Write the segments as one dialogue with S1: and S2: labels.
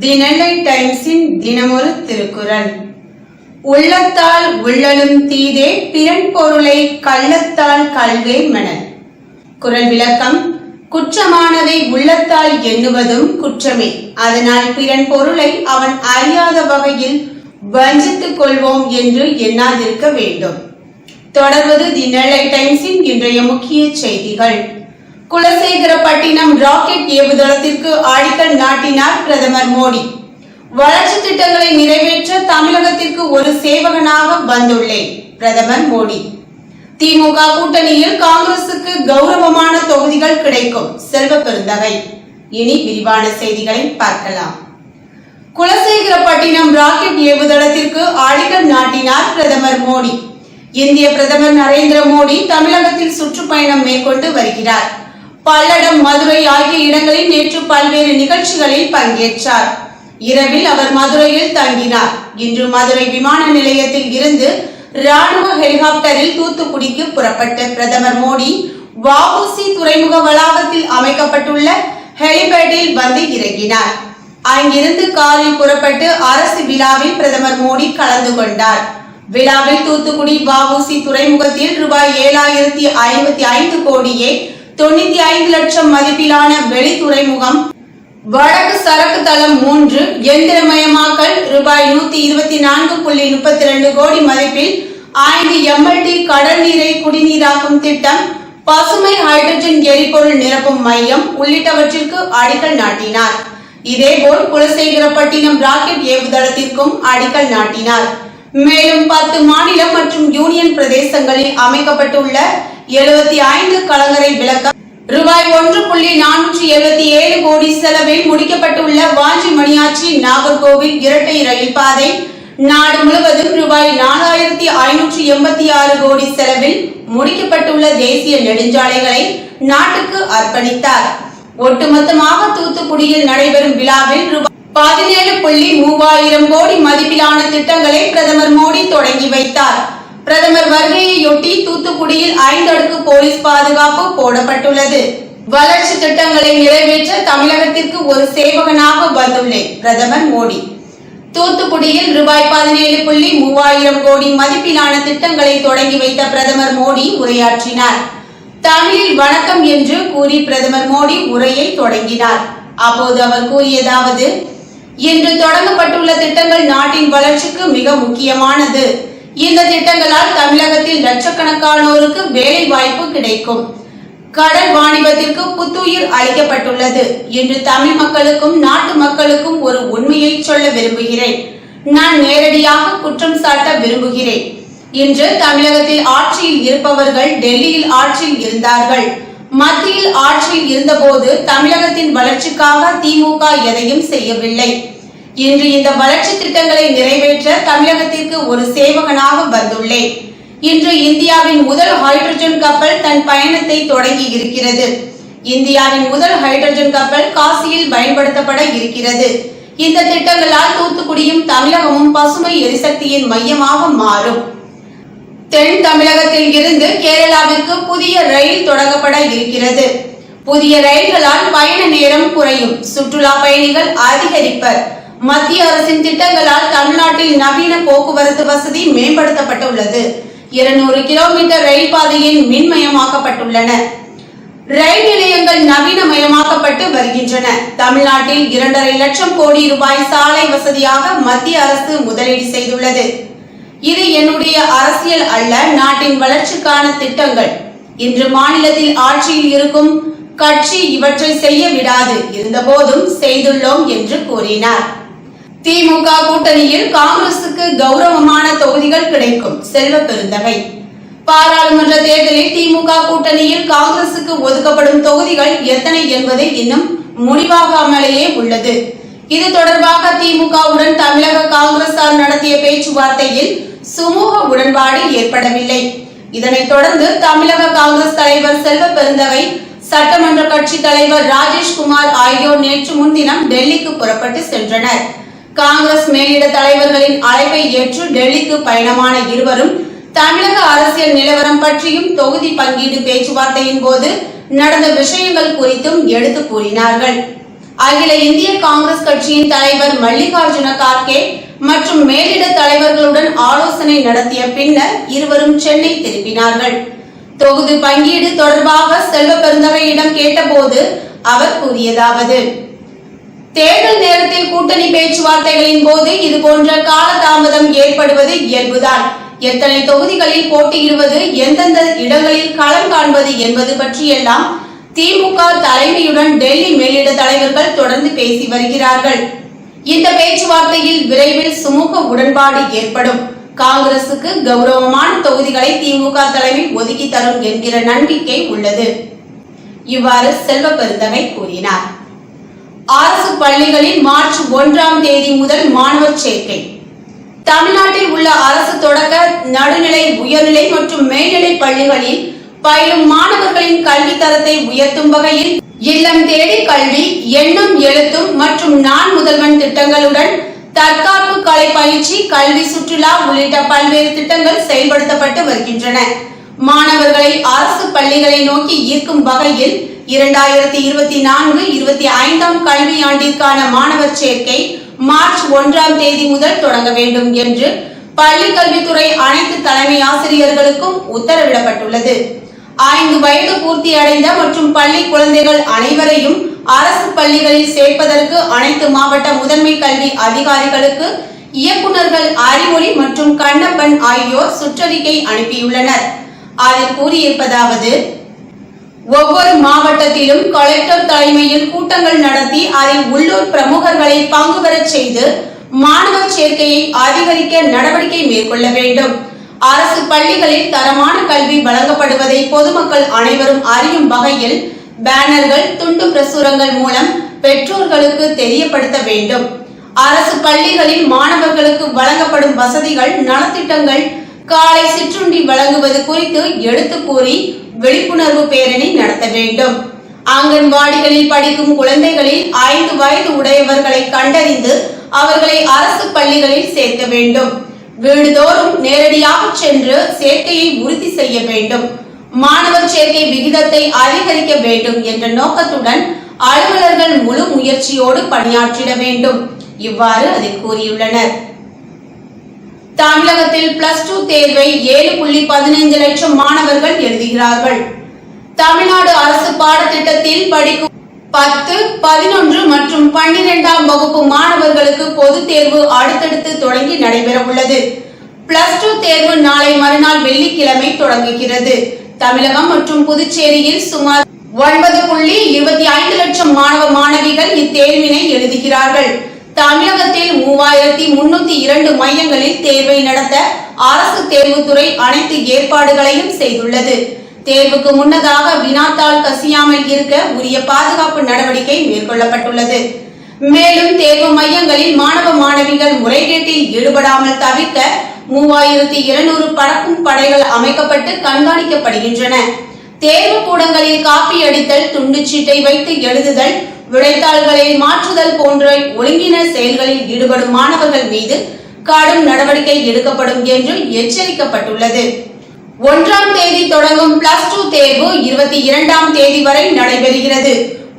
S1: தினலை தி நெல்லை டைம்ஸின் தினமொரு திருக்குறள். உள்ளத்தால் உள்ளலும் தீதே பிறன் பொருளை கள்ளத்தால் கல்வே மணல். குரல் விளக்கம் குற்றமானதை உள்ளத்தால் எண்ணுவதும் குற்றமே. அதனால் பிறன் பொருளை அவன் அறியாத வகையில் வஞ்சித்துக் கொள்வோம் என்று எண்ணாதிருக்க வேண்டும். தொடர்வது தி நெல்லை டைம்ஸின் இன்றைய முக்கிய செய்திகள். குலசேகரப்பட்டினம் ராக்கெட் ஏவுதளத்திற்கு அடிக்கல் நாட்டினார் பிரதமர் மோடி. வளர்ச்சி திட்டங்களை நிறைவேற்ற தமிழகத்திற்கு ஒரு சேவகனாக வந்துள்ளேன் பிரதமர் மோடி. திமுக கூட்டணியில் காங்கிரசுக்கு கௌரவமான தொகுதிகள் கிடைக்கும் செல்வ பெருந்தகை. இனி விரிவான செய்திகளை பார்க்கலாம். குலசேகரப்பட்டினம் ராக்கெட் ஏவுதளத்திற்கு அடிக்கல் நாட்டினார் பிரதமர் மோடி. இந்திய பிரதமர் நரேந்திர மோடி தமிழகத்தில் சுற்றுப்பயணம் மேற்கொண்டு வருகிறார். பல்லடம் மதுரை ஆகிய இடங்களில் நேற்று பல்வேறு நிகழ்ச்சிகளில் பங்கேற்றார். இரவில் அவர் மதுரையில் தங்கினார். இன்று மதுரை விமான நிலையத்தில் இருந்து ராணுவ ஹெலிகாப்டரில் தூத்துக்குடிக்கு புறப்பட்ட பிரதமர் மோடி வஉசி துறைமுக வளாகத்தில் அமைக்கப்பட்டுள்ள ஹெலிபேடில் வந்து இறங்கினார். அங்கிருந்து காரில் புறப்பட்டு அரசு விழாவில் பிரதமர் மோடி கலந்து கொண்டார். விழாவில் தூத்துக்குடி வஉசி துறைமுகத்தில் ரூபாய் ஏழாயிரத்தி ஐம்பத்தி ஐந்து கோடியே தொண்ணூத்தி ஐந்து லட்சம் மதிப்பிலான வெளித்துறைமுகம் வடக்கு சரக்கு தளம் மூன்று எந்திரமயமாக்கல் ரூபாய் நூத்தி இருபத்தி நான்கு புள்ளி முப்பத்தி ரெண்டு கோடி மதிப்பில் ஐந்து எம்எல்டி கடல் நீரை குடிநீராக்கும் திட்டம் பசுமை ஹைட்ரஜன் எரிபொருள் நிரப்பும் மையம் உள்ளிட்டவற்றிற்கு அடிக்கல் நாட்டினார். இதேபோல் குலசேகரப்பட்டினம் ராக்கெட் ஏவுதளத்திற்கும் அடிக்கல் நாட்டினார். மேலும் பத்து மாநிலம் மற்றும் யூனியன் பிரதேசங்களில் அமைக்கப்பட்டுள்ள எழுபத்தி ஐந்து கலங்கரை விளக்கம் ரூபாய் ஒன்று புள்ளி நானூற்றி எழுபத்தி ஏழு கோடி செலவில் முடிக்கப்பட்டுள்ள வாஞ்சி மணியாச்சி நாகர்கோவில் இரட்டை ரயில் பாதை நாடு முழுவதும் ரூபாய் நாலாயிரத்தி ஐநூற்றி எண்பத்தி ஆறு கோடி செலவில் முடிக்கப்பட்டுள்ள தேசிய நெடுஞ்சாலைகளை நாட்டுக்கு அர்ப்பணித்தார். ஒட்டுமொத்தமாக தூத்துக்குடியில் நடைபெறும் விழாவில் ரூபாய் பதினேழு புள்ளி மூவாயிரம் கோடி மதிப்பிலான திட்டங்களை பிரதமர் மோடி தொடங்கி வைத்தார். பிரதமர் வருகையையொட்டி தூத்துக்குடியில் ஐந்து அடுக்கு போலீஸ் பாதுகாப்பு போடப்பட்டுள்ளது. வளர்ச்சி திட்டங்களை நிறைவேற்ற தமிழகத்திற்கு ஒரு சேவகனாக வந்துள்ளேன் பிரதமர் மோடி. தூத்துக்குடியில் ரூபாய் பதினேழு புள்ளி மூவாயிரம் கோடி மதிப்பிலான திட்டங்களை தொடங்கி வைத்த பிரதமர் மோடி உரையாற்றினார். தமிழில் வணக்கம் என்று கூறி பிரதமர் மோடி உரையை தொடங்கினார். அப்போது அவர் கூறியதாவது இன்று தொடங்கப்பட்டுள்ள திட்டங்கள் நாட்டின் வளர்ச்சிக்கு மிக முக்கியமானது. இந்த திட்டங்களால் தமிழகத்தில் லட்சக்கணக்கானோருக்கு வேலை வாய்ப்பு கிடைக்கும். கடல் வாணிபத்திற்கு புத்துயிர் அளிக்கப்பட்டுள்ளது என்று தமிழ் மக்களுக்கும் நாட்டு மக்களுக்கும் ஒரு உண்மையை சொல்ல விரும்புகிறேன். நான் நேரடியாக குற்றம் சாட்ட விரும்புகிறேன் இன்று தமிழகத்தில் ஆட்சியில் இருப்பவர்கள் டெல்லியில் ஆட்சியில் இருந்தார்கள். மத்தியில் ஆட்சியில் இருந்தபோது தமிழகத்தின் வளர்ச்சிக்காக திமுக எதையும் செய்யவில்லை. இன்று இந்த வளர்ச்சி திட்டங்களை நிறைவேற்ற தமிழகத்திற்கு ஒரு சேவகனாக வந்துள்ளேன். இன்று இந்தியாவின் முதல் ஹைட்ரஜன் கப்பல் தன் பயணத்தை தொடங்கி இருக்கிறது. இந்தியாவின் முதல் ஹைட்ரஜன் கப்பல் காசியில் பயன்படுத்தப்பட இருக்கிறது. இந்த திட்டங்களால் தூத்துக்குடியும் தமிழகமும் பசுமை எரிசக்தியின் மையமாக மாறும். தென் தமிழகத்தில் இருந்து கேரளாவிற்கு புதிய ரயில் தொடங்கப்பட இருக்கிறது. புதிய ரயில்களால் பயண நேரம் குறையும். சுற்றுலா பயணிகள் அதிகரிப்பர். மத்திய அரசின் திட்டங்களால் தமிழ்நாட்டில் நவீன போக்குவரத்து வசதி மேம்படுத்தப்பட்டுள்ளது. இருநூறு கிலோமீட்டர் ரயில் பாதையின் மின்மயமாக்கப்பட்டுள்ளன. ரயில் நிலையங்கள் நவீனமயமாக்கப்பட்டு வருகின்றன. தமிழ்நாட்டில் இரண்டரை லட்சம் கோடி ரூபாய் சாலை வசதியாக மத்திய அரசு முதலீடு செய்துள்ளது. இது என்னுடைய அரசியல் அல்ல நாட்டின் வளர்ச்சிக்கான திட்டங்கள். இன்று மாநிலத்தில் ஆட்சியில் இருக்கும் கட்சி இவற்றை செய்ய விடாது. இருந்தபோதும் செய்துள்ளோம் என்று கூறினார். திமுக கூட்டணியில் காங்கிரசுக்கு கௌரவமான தொகுதிகள் கிடைக்கும். செல்வ பெருந்தகை. பாராளுமன்ற தேர்தலில் திமுக கூட்டணியில் காங்கிரசுக்கு ஒதுக்கப்படும் தொகுதிகள் எத்தனை என்பது இன்னும் முடிவாகாமலேயே உள்ளது. இது தொடர்பாக திமுகவுடன் தமிழக காங்கிரசார் நடத்திய பேச்சுவார்த்தையில் சுமூக உடன்பாடு ஏற்படவில்லை. இதனைத் தொடர்ந்து தமிழக காங்கிரஸ் தலைவர் செல்வ பெருந்தகை சட்டமன்ற கட்சி தலைவர் ராஜேஷ்குமார் ஆகியோர் நேற்று முன்தினம் டெல்லிக்கு புறப்பட்டு சென்றனர். காங்கிரஸ் மேலிட தலைவர்களின் அழைப்பை ஏற்று டெல்லிக்கு பயணமான இருவரும் தமிழக அரசியல் நிலவரம் பற்றியும் தொகுதி பங்கீடு பேச்சுவார்த்தையின் போது நடந்த விஷயங்கள் குறித்தும் எடுத்து கூறினார்கள். அகில இந்திய காங்கிரஸ் கட்சியின் தலைவர் மல்லிகார்ஜுன கார்கே மற்றும் மேலிட தலைவர்களுடன் ஆலோசனை நடத்திய பின்னர் இருவரும் சென்னை திரும்பினார்கள். தொகுதி பங்கீடு தொடர்பாக செல்வ பெருந்தகையிடம் கேட்டபோது அவர் கூறியதாவது தேர்தல் நேரத்தில் கூட்டணி பேச்சுவார்த்தைகளின் போது இது போன்ற காலதாமதம் ஏற்படுவது இயல்புதான். எத்தனை தொகுதிகளில் போட்டியிடுவது எந்தெந்த இடங்களில் களம் காண்பது என்பது பற்றியெல்லாம் திமுக தலைமையுடன் டெல்லி மேலிட தலைவர்கள் தொடர்ந்து பேசி வருகிறார்கள். இந்த பேச்சுவார்த்தையில் விரைவில் சுமூக உடன்பாடு ஏற்படும். காங்கிரசுக்கு கௌரவமான தொகுதிகளை திமுக தலைமை ஒதுக்கி தரும் என்கிற நம்பிக்கை உள்ளது. இவ்வாறு செல்வ பெருந்தகை கூறினார். அரசு பள்ளிகளில் மார்ச் ஒன்றாம் தேதி முதல் மாணவர் சேர்க்கை. தமிழ்நாட்டில் உள்ள அரசு தொடக்க நடுநிலை உயர்நிலை மற்றும் மேல்நிலை பள்ளிகளில் பயிலும் மாணவர்களின் கல்வி தரத்தை உயர்த்தும் வகையில் இல்லம் தேடி கல்வி எண்ணும் எழுத்தும் மற்றும் நான் முதல்வன் திட்டங்களுடன் தற்காப்பு கலை பயிற்சி கல்வி சுற்றுலா உள்ளிட்ட பல்வேறு திட்டங்கள் செயல்படுத்தப்பட்டு வருகின்றன. மாணவர்களை அரசு பள்ளிகளை நோக்கி ஈர்க்கும் வகையில் இரண்டாயிரத்தி இருபத்தி நான்கு இருபத்தி ஐந்தாம் கல்வியாண்டிற்கான மாணவர் சேர்க்கை மார்ச் ஒன்றாம் தேதி முதல் தொடங்க வேண்டும் என்று பள்ளி கல்வித்துறை அனைத்து தலைமை ஆசிரியர்களுக்கும் உத்தரவிடப்பட்டுள்ளது. ஐந்து வயது பூர்த்தி அடைந்த மற்றும் பள்ளி குழந்தைகள் அனைவரையும் அரசு பள்ளிகளில் சேர்ப்பதற்கு அனைத்து மாவட்ட முதன்மை கல்வி அதிகாரிகளுக்கு இயக்குநர்கள் அறிவொளி மற்றும் கண்ணப்பன் ஆகியோர் சுற்றறிக்கை அனுப்பியுள்ளனர். அதில் கூறியிருப்பதாவது ஒவ்வொரு மாவட்டத்திலும் கலெக்டர் தலைமையில் கூட்டங்கள் நடத்தி அதில் உள்ளூர் பிரமுகர்களை பங்கு பெறச் செய்து மாணவர் சேர்க்கையை அதிகரிக்க நடவடிக்கை மேற்கொள்ள வேண்டும். அரசு பள்ளிகளில் தரமான கல்வி வழங்கப்படுவதை பொதுமக்கள் அனைவரும் அறியும் வகையில் பேனர்கள் துண்டு பிரசுரங்கள் மூலம் பெற்றோர்களுக்கு தெரியப்படுத்த வேண்டும். அரசு பள்ளிகளில் மாணவர்களுக்கு வழங்கப்படும் வசதிகள் நலத்திட்டங்கள் காலை சிற்றுண்டி வழங்குவது குறித்து எடுத்து கூறி விழிப்புணர்வு பேரணி நடத்த வேண்டும். அங்கன்வாடிகளில் படிக்கும் குழந்தைகளில் ஐந்து வயது உடையவர்களை கண்டறிந்து அவர்களை அரசு பள்ளிகளில் சேர்க்க வேண்டும். வீடுதோறும் நேரடியாக சென்று சேர்க்கையை உறுதி செய்ய வேண்டும். மாணவர் சேர்க்கை விகிதத்தை அதிகரிக்க வேண்டும் என்ற நோக்கத்துடன் அலுவலர்கள் முழு முயற்சியோடு பணியாற்றிட வேண்டும். இவ்வாறு அதில் கூறியுள்ளனர். தமிழகத்தில் பிளஸ் டூ தேர்வை ஏழு புள்ளி பதினைந்து லட்சம் மாணவர்கள் எழுதுகிறார்கள். தமிழ்நாடு அரசு பாடத்திட்டத்தில் படிக்கும் பத்து பதினொன்று மற்றும் பன்னிரெண்டாம் வகுப்பு மாணவர்களுக்கு பொதுத் தேர்வு அடுத்தடுத்து தொடங்கி நடைபெற உள்ளது பிளஸ் டூ தேர்வு நாளை மறுநாள் வெள்ளிக்கிழமை தொடங்குகிறது. தமிழகம் மற்றும் புதுச்சேரியில் சுமார் ஒன்பது புள்ளி இருபத்தி ஐந்து லட்சம் மாணவ மாணவிகள் இத்தேர்வினை எழுதுகிறார்கள். தமிழகத்தில் மூவாயிரத்தி முன்னூத்தி இரண்டு மையங்களில் தேர்வை நடத்த அரசு தேர்வுத்துறை அனைத்து ஏற்பாடுகளையும் செய்துள்ளது. தேர்வுக்கு முன்னதாக வினாத்தால் கசியாமல் இருக்க உரிய பாதுகாப்பு நடவடிக்கை மேற்கொள்ளப்பட்டுள்ளது. மேலும் தேர்வு மையங்களில் மாணவ மாணவிகள் முறைகேட்டில் ஈடுபடாமல் தவிர்க்க மூவாயிரத்தி இருநூறு பறக்கும் படைகள் அமைக்கப்பட்டு கண்காணிக்கப்படுகின்றன. தேர்வு கூடங்களில் காப்பி அடித்தல் துண்டுச்சீட்டை வைத்து எழுதுதல் விடைத்தாள்களை மாற்றுதல் போன்ற ஒழுங்கின செயல்களில் ஈடுபடும் மாணவர்கள் மீது கடும் நடவடிக்கை எடுக்கப்படும் என்று எச்சரிக்கப்பட்டுள்ளது. ஒன்றாம் தேதி தொடங்கும் பிளஸ் டூ தேர்வு இருபத்தி இரண்டாம் தேதி வரை நடைபெறுகிறது.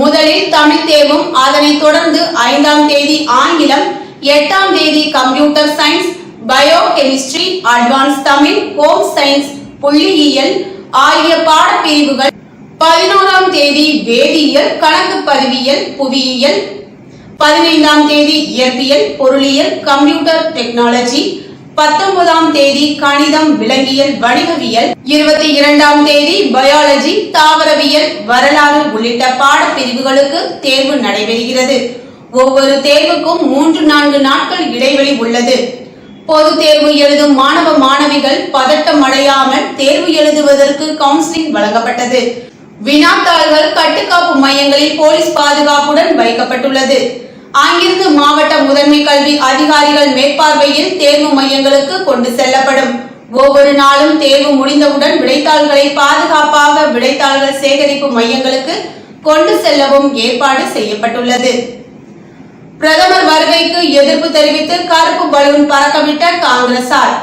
S1: முதலில் தமிழ் தேர்வும் அதனைத் தொடர்ந்து ஐந்தாம் தேதி ஆங்கிலம் எட்டாம் தேதி computer science bio chemistry advance Tamil home science புள்ளியியல் ஆகிய பாடப்பிரிவுகள் பதினோராம் தேதி வேதியியல் கணக்கு பதிவியல் புவியியல். பதினைந்தாம் தேதி இயற்பியல் பொருளியல் கம்ப்யூட்டர் டெக்னாலஜி. பத்தொன்பதாம் தேதி கணிதம் விலங்கியல் வணிகவியல். இருபத்தி இரண்டாம் தேதி பயாலஜி தாவரவியல் வரலாறு உள்ளிட்ட பாடப்பிரிவுகளுக்கு தேர்வு நடைபெறுகிறது. ஒவ்வொரு தேர்வுக்கும் மூன்று நான்கு நாட்கள் இடைவெளி உள்ளது. பொது தேர்வு எழுதும் மாணவ மாணவிகள் பதட்டம் அடையாமல் தேர்வு எழுதுவதற்கு கவுன்சிலிங் வழங்கப்பட்டது. வினாத்தாள்கள் கட்டுக்காப்பு மையங்களில் போலீஸ் பாதுகாப்புடன் வைக்கப்பட்டுள்ளது. அங்கிருந்து மாவட்ட முதன்மை கல்வி அதிகாரிகள் மேற்பார்வையில் தேர்வு மையங்களுக்கு கொண்டு செல்லப்படும். ஒவ்வொரு நாளும் தேர்வு முடிந்தவுடன் விடைத்தாள்களை பாதுகாப்பாக விடைத்தாள்கள் சேகரிப்பு மையங்களுக்கு கொண்டு செல்லவும் ஏற்பாடு செய்யப்பட்டுள்ளது. பிரதமர் வருகைக்கு எதிர்ப்பு தெரிவித்து கருப்பு பலூன் பறக்கவிட்ட காங்கிரசார்.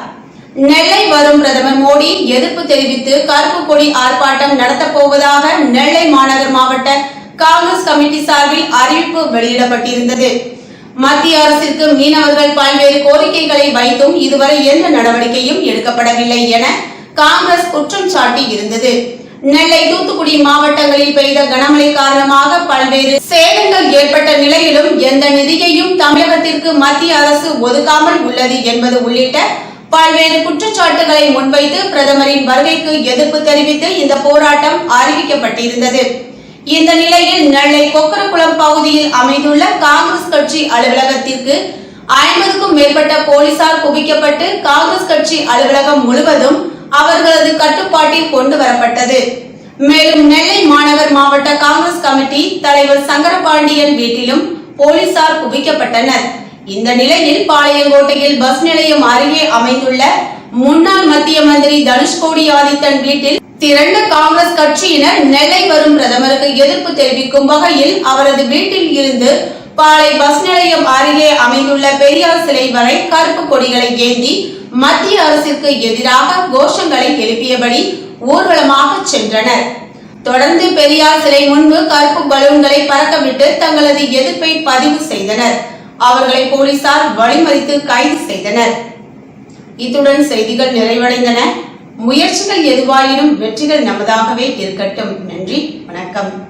S1: நெல்லை வரும் பிரதமர் மோடி எதிர்ப்பு தெரிவித்து கருப்பு கொடி ஆர்ப்பாட்டம் நடத்தப் போவதாக நெல்லை மாநகர் மாவட்ட காங்கிரஸ் கமிட்டி சார்பில் அறிவிப்பு வெளியிடப்பட்டிருந்தது. மத்திய அரசிற்கு மீனவர்கள் பல்வேறு கோரிக்கைகளை வைத்தும் இதுவரை எந்த நடவடிக்கையும் எடுக்கப்படவில்லை என காங்கிரஸ் குற்றம் சாட்டி இருந்தது. நெல்லை தூத்துக்குடி மாவட்டங்களில் பெய்த கனமழை காரணமாக பல்வேறு சேதங்கள் ஏற்பட்ட நிலையிலும் எந்த நிதியையும் தமிழகத்திற்கு மத்திய அரசு ஒதுக்காமல் உள்ளது என்பது உள்ளிட்ட பல்வேறு குற்றச்சாட்டுகளை முன்வைத்து பிரதமரின் வருகைக்கு எதிர்ப்பு தெரிவித்து இந்த போராட்டம் அறிவிக்கப்பட்டிருந்தது. இந்த நிலையில் நெல்லை கொக்கரகுளம் பகுதியில் அமைந்துள்ள காங்கிரஸ் கட்சி அலுவலகத்திற்கு ஐம்பதுக்கும் மேற்பட்ட போலீசார் குவிக்கப்பட்டு காங்கிரஸ் கட்சி அலுவலகம் முழுவதும் அவர்களது கட்டுப்பாட்டில் கொண்டு வரப்பட்டது மேலும் நெல்லை மாணவர் மாவட்ட காங்கிரஸ் கமிட்டி தலைவர் சங்கரபாண்டியன் வீட்டிலும் போலீசார் குவிக்கப்பட்டனர். இந்த நிலையில் பாளையங்கோட்டையில் பஸ் நிலையம் அருகே அமைந்துள்ள முன்னாள் மத்திய மந்திரி தனுஷ்கோடி ஆதித்தன் வீட்டில் திரண்ட காங்கிரஸ் கட்சியினர் நெல்லை வரும் பிரதமருக்கு எதிர்ப்பு தெரிவிக்கும் வகையில் அவரது வீட்டில் இருந்து பாளை பஸ் நிலையம் அருகே அமைந்துள்ள பெரியார் சிலை வரை கருப்பு கொடிகளை ஏந்தி மத்திய அரசிற்கு எதிராக கோஷங்களை எழுப்பியபடி ஊர்வலமாக சென்றனர். தொடர்ந்து பெரியார் சிலை முன்பு கருப்பு பலூன்களை பறக்கவிட்டு தங்களது எதிர்ப்பை பதிவு செய்தனர். அவர்களை போலீசார் வழிமறித்து கைது செய்தனர். இத்துடன் செய்திகள் நிறைவடைந்தன. முயற்சிகள் எதுவாயினும் வெற்றிகள் நமதாகவே இருக்கட்டும். நன்றி. வணக்கம்.